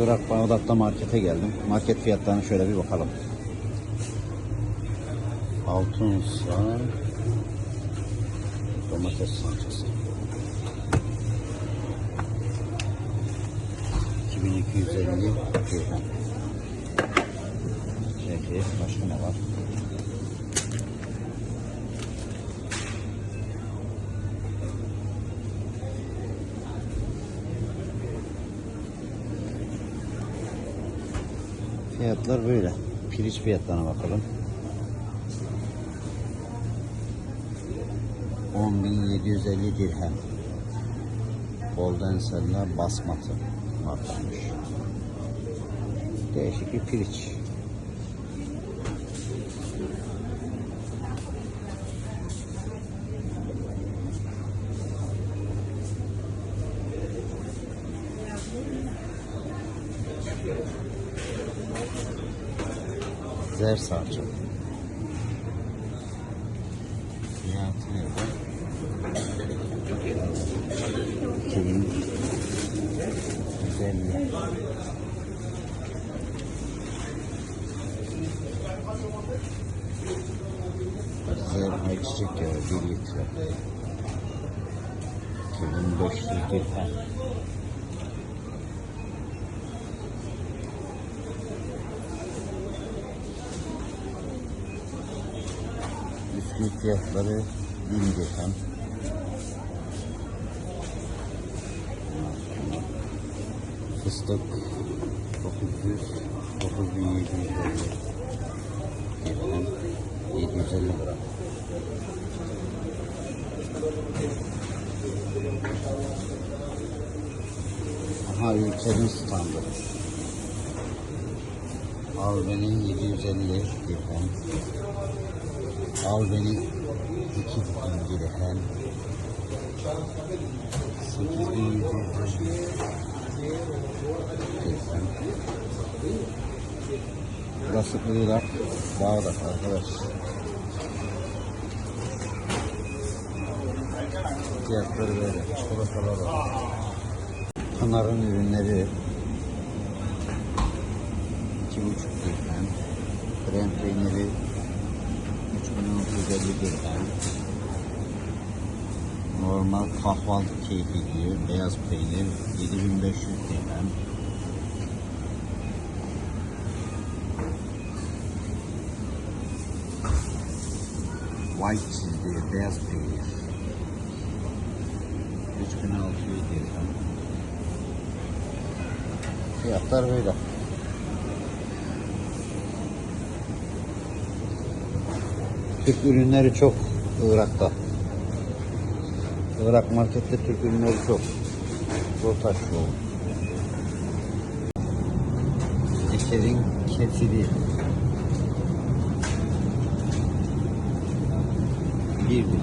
Irak Bağdat'ta markete geldim. Market fiyatlarına şöyle bir bakalım. Altınsa domates salçası. 2250 dirhem. Peki başka ne var? Fiyatlar böyle. Piriç fiyatlarına bakalım. 10.750 dirhem. Golden Senna basmatı markamış. Değişik bir piriç. Zer salça. Fiyatı bu? 2150. Zer ayçiçek yağı 1 litre. 2500 dirhem. Bisküvit fiyatları 1000 dirhem. Fıstık 900 9750 dirhem 750 gram. Aha ülkenin standı. Albenin 750 dirhem. Albenin 2000 dirhem. 8150 dirhem. Burası Irak, Bağdat arkadaş. Fiyatları böyle. Çikolatalar var. Pınar'ın ürünleri iki buçuk dirhem. Krem peyniri 3650 dirhem. Normal kahvaltı keyfi diyor. Beyaz peynir 7500 dirhem. White diyor. Beyaz peynir. 3600 dirhem. Fiyatlar böyle. Türk ürünleri çok Irak'ta. Irak markette Türk ürünleri çok. Rotaş yolu. Eşerin kefiri. Bir bin.